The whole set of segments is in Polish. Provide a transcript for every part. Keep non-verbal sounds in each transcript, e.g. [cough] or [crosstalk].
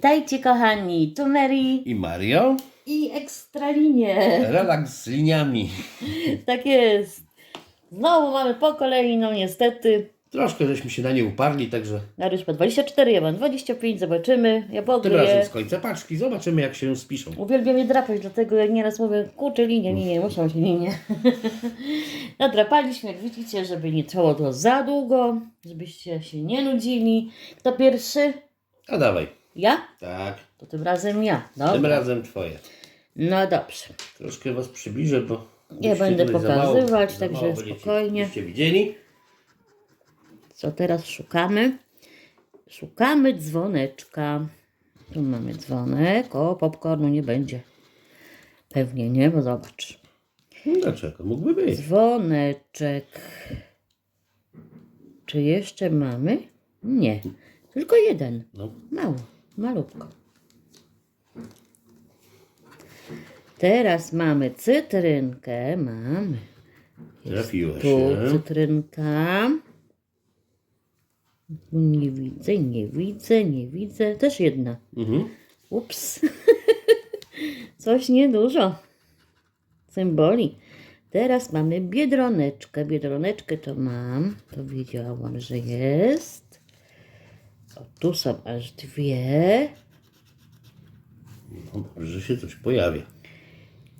Witajcie kochani, tu Mary I Mario? i Ekstralinie. Relaks z liniami. [laughs] Tak jest. Znowu mamy po kolei, no niestety. Troszkę żeśmy się na nie uparli, także Mariusz ma 24, ja mam 25, zobaczymy. Ja tym razem pogryję. z końca paczki. Zobaczymy jak się spiszą. Uwielbiam je drapać, dlatego jak nieraz mówię, kurczę linie, linie, muszą się linie. [laughs] Nadrapaliśmy, jak widzicie, żeby nie trwało to za długo, żebyście się nie nudzili. Kto pierwszy? A dawaj. Ja? Tak. To tym razem ja. Tym razem twoje. No dobrze. Troszkę was przybliżę, bo... Ja będę tutaj za mało- pokazywać, za także mało spokojnie. Byście widzieli? Co teraz szukamy? Szukamy dzwoneczka. Tu mamy dzwonek. O, popcornu nie będzie. Pewnie nie, bo zobacz. No Dlaczego? Mógłby być. Dzwoneczek. Czy jeszcze mamy? Nie. Tylko jeden. No. Mało. Malutko. Teraz mamy cytrynkę. Mamy. Trafiła Tu się. cytrynka. Nie widzę, nie widzę, nie widzę. Też jedna. Mhm. Ups. [laughs] Coś niedużo. Symboli. Teraz mamy biedroneczkę. Biedroneczkę to mam. To wiedziałam, że jest. O, tu są aż dwie. No, dobrze, że się coś pojawia.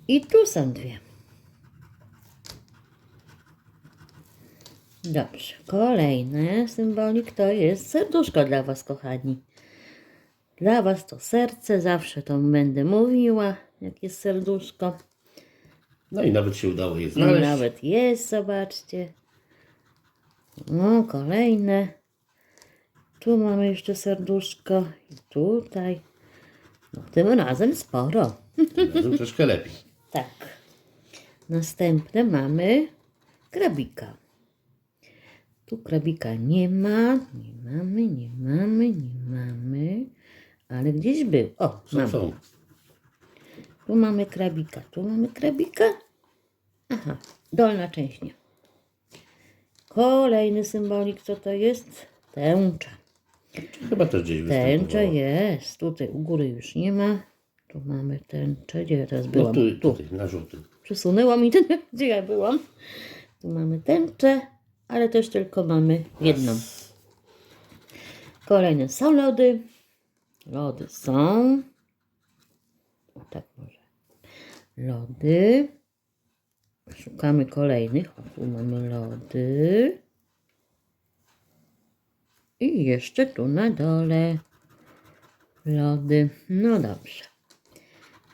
I tu są dwie. Dobrze. Kolejny symbolik to jest serduszko dla Was, kochani. Dla Was to serce, zawsze to będę mówiła, jak jest serduszko. No i nawet się udało je No, znaleźć. nawet jest, zobaczcie. No, kolejne. Tu mamy jeszcze serduszko. I tutaj. No, tym razem sporo. Tym razem troszkę lepiej. [laughs] Tak. Następne mamy krabika. Tu krabika nie ma, nie mamy, nie mamy, nie mamy, ale gdzieś był. O, Co mamy. są? Tu mamy krabika, tu mamy krabika. Aha, dolna część nie. Kolejny symbolik, co to jest? Tęcza. Chyba też gdzieś Tęcza występowało. jest. Tutaj u góry już nie ma. Tu mamy tęczę. Gdzie ja teraz No byłam? tu, tu. tutaj, na żółtym. Przesunęła mi [laughs] ten, gdzie ja byłam. Tu mamy tęczę, ale też tylko mamy jedną. Kolejne są lody. Lody są. O tak może. Lody. Szukamy kolejnych. O, tu mamy lody. I jeszcze tu na dole. Lody. No dobrze.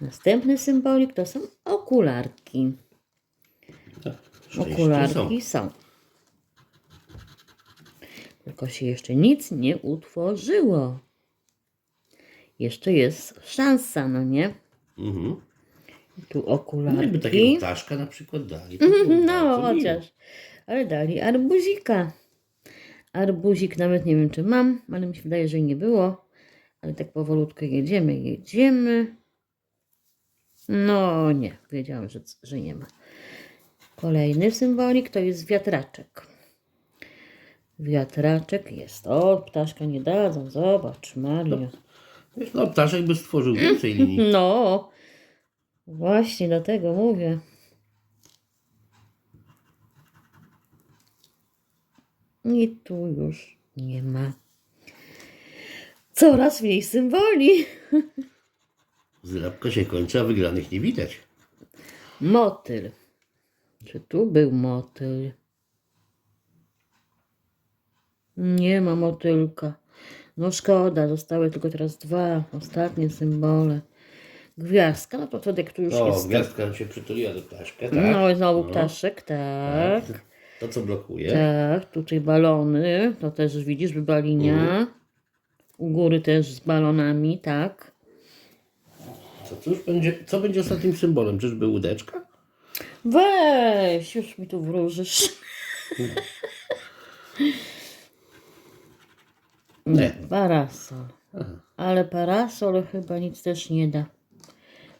Następny symbolik to są okularki. Tak, Okularki są. Tylko się jeszcze nic nie utworzyło. Jeszcze jest szansa, no nie? Mhm. Tu No jakby takiego okularki. ptaszka na przykład dali. to byłoby No, chociaż. Ale dali arbuzika. Arbuzik nawet nie wiem, czy mam, ale mi się wydaje, że nie było. Ale tak powolutku jedziemy, jedziemy. No nie, wiedziałam, że, że nie ma. Kolejny symbolik to jest wiatraczek. Wiatraczek jest. O, ptaszka nie dadzą, zobacz, Mario. Wiesz, No, ptaszek by stworzył więcej linii. [laughs] No, właśnie dlatego mówię. I tu już nie ma. Coraz mniej symboli. Zdrabka się kończy, a wygranych nie widać. Motyl. Czy tu był motyl? Nie ma motylka. No szkoda, zostały tylko teraz dwa ostatnie symbole. Gwiazdka, no to wtedy, kto już O, jest. gwiazdka nam się przytuliła do ptaszka, tak? No i znowu No. ptaszek, tak. To, co blokuje. Tak, tutaj balony, to też widzisz, balinia. U góry też z balonami, tak. Co, cóż będzie, co będzie ostatnim symbolem? Czyżby łódeczka? Weź, już mi tu wróżysz. [laughs] Nie, parasol. Ale parasol chyba nic też nie da.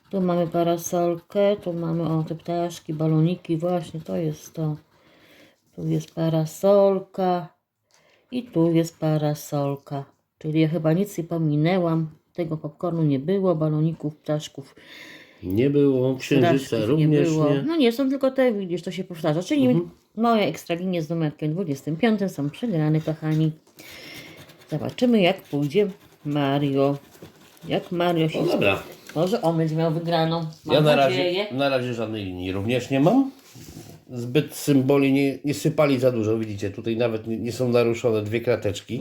Tu mamy parasolkę, tu mamy o te ptaszki, baloniki, właśnie to jest to. Tu jest parasolka i tu jest parasolka. Czyli ja chyba nic nie pominęłam. Tego popcornu nie było, baloników, ptaszków, Nie było, księżyca straszków nie również było. No nie, są tylko te, widzisz, to się powtarza. Czyli moje ekstralinie z numerkiem 25 są przegrane, kochani. Zobaczymy, jak pójdzie Mario. Jak Mario się... No dobra. Może on będzie miał wygraną. Mam Ja na nadzieję. razie, na razie żadnej linii również nie mam. Zbyt symboli nie, nie sypali za dużo, widzicie, tutaj nawet nie, nie są naruszone dwie krateczki.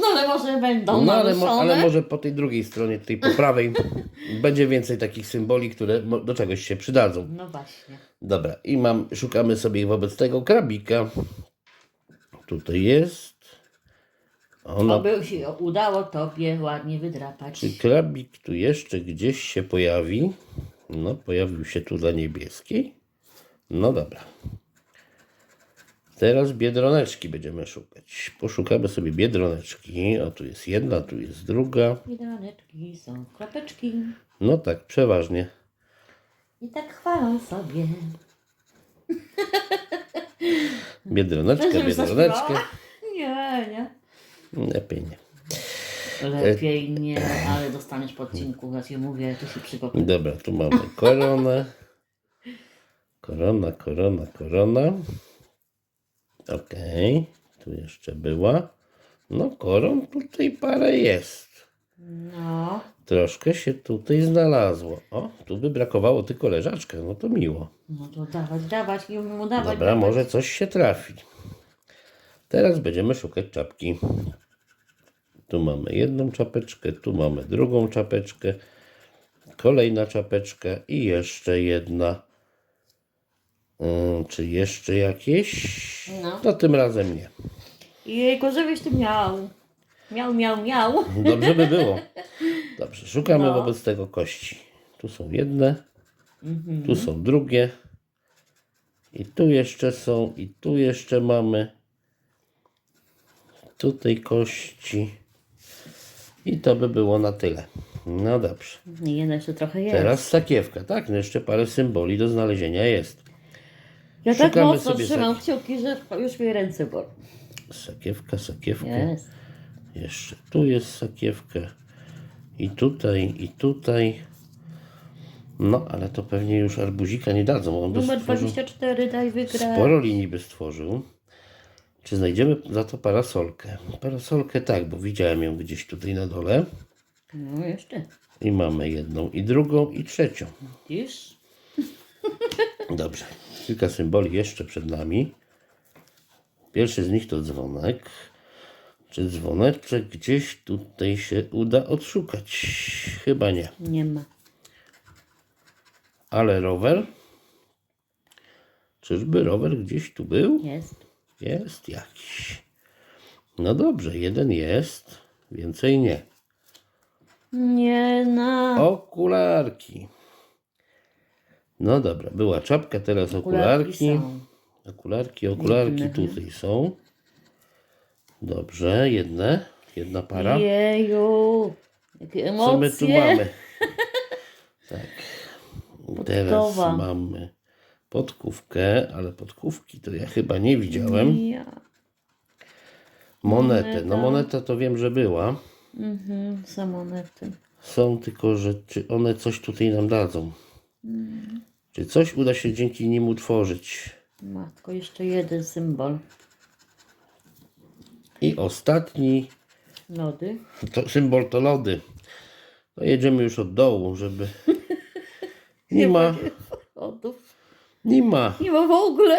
No ale może będą No ale, mo, ale może po tej drugiej stronie, tej po prawej, [laughs] będzie więcej takich symboli, które mo- do czegoś się przydadzą. No właśnie. Dobra, i mam, szukamy sobie wobec tego krabika. Tutaj jest. Ono, Oby się udało Tobie ładnie wydrapać. czy krabik tu jeszcze gdzieś się pojawi? No, pojawił się tu dla niebieskiej. No dobra. Teraz biedroneczki będziemy szukać. Poszukamy sobie biedroneczki. O, tu jest jedna, tu jest druga. Biedroneczki są kropeczki. No tak, przeważnie. I tak chwalą sobie. Biedroneczka, Żebym biedroneczkę. zaśpiewała? Nie, nie. Lepiej nie. Lepiej nie, ale dostaniesz po odcinku, ja Ci mówię, to się przygotuj. Dobra, tu mamy koronę. Korona, korona, korona. Okej, tu jeszcze była. No, koron tutaj parę jest. No, Troszkę się tutaj znalazło. O, tu by brakowało tylko leżaczka, no to miło. no to dawać, dawać i mu dawać. Dobra, dawać. może coś się trafi. Teraz będziemy szukać czapki. Tu mamy jedną czapeczkę, tu mamy drugą czapeczkę, kolejna czapeczka i jeszcze jedna. Ym, czy jeszcze jakieś? No. To tym razem nie. Jejku, żebyś Ty miał. Miał, miał, miał. Dobrze by było. [laughs] Dobrze, szukamy No. wobec tego kości. Tu są jedne, Mhm. tu są drugie. I tu jeszcze są, i tu jeszcze mamy. Tutaj kości. I to by było na tyle. No dobrze. Nie, jedna jeszcze trochę jest. Teraz sakiewka, tak? No jeszcze parę symboli do znalezienia jest. Ja tak szukamy mocno sobie trzymam kciuki, że już mi ręce bolą. Sakiewka, sakiewka. Jest. Jeszcze tu jest sakiewka. I tutaj, i tutaj. No, ale to pewnie już arbuzika nie dadzą. On by Numer stworzył, 24, daj wygrać. sporo linii by stworzył. Czy znajdziemy za to parasolkę? Parasolkę tak, bo widziałem ją gdzieś tutaj na dole. No jeszcze. I mamy jedną, i drugą, i trzecią. Widzisz? Dobrze. Kilka symboli jeszcze przed nami. Pierwszy z nich to dzwonek. Czy dzwoneczek gdzieś tutaj się uda odszukać? Chyba nie. Nie ma. Ale rower? Czyżby rower gdzieś tu był? Jest. Jest jakiś. No dobrze, jeden jest, więcej nie. Nie na. Okularki. No dobra, była czapka, teraz okularki. są. Okularki, okularki Jedne. tutaj są. Dobrze, jedne, jedna para. Jeju. Jakie. Co my tu mamy? [laughs] Tak. Teraz Podkowa. mamy podkówkę, ale podkówki to ja chyba nie widziałem. Ja. Monetę. Moneta. No moneta to wiem, że była. Mhm, są monety. Są tylko, że czy one coś tutaj nam dadzą? Czy coś uda się dzięki nim utworzyć? Matko, jeszcze jeden symbol. I ostatni Lody. to symbol to lody. No jedziemy już od dołu, żeby. [laughs] Nie ma, Lodów. nie ma. Nie ma w ogóle.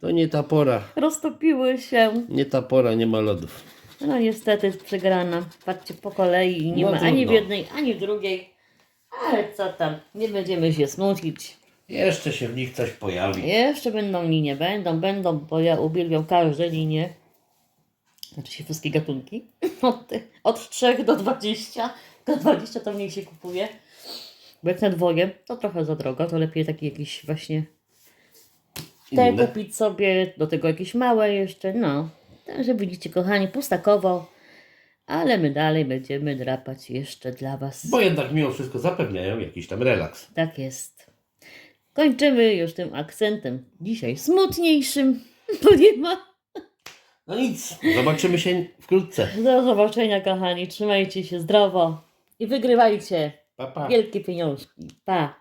To nie ta pora. Roztopiły się. Nie ta pora, nie ma lodów. No niestety jest przegrana. Patrzcie po kolei i nie No ma ani w trudno. jednej, ani w drugiej. Ale co tam, nie będziemy się smucić. Jeszcze się w nich coś pojawi. Jeszcze będą linie, będą, będą, bo ja uwielbiam każde linie. Znaczy się wszystkie gatunki. [laughs] Od, od 3 do 20. Do 20 to mniej się kupuje. Bo jak na dwoje, to trochę za drogo, to lepiej taki jakiś właśnie te Inne. kupić sobie, do tego jakieś małe jeszcze, no. Także widzicie, kochani, pustakowo, ale my dalej będziemy drapać jeszcze dla Was. Bo jednak mimo wszystko zapewniają jakiś tam relaks. Tak jest. Kończymy już tym akcentem dzisiaj smutniejszym, [laughs] bo nie ma. No nic, zobaczymy się wkrótce. Do zobaczenia, kochani. Trzymajcie się zdrowo. i wygrywajcie Pa, pa. wielkie pieniążki. Pa!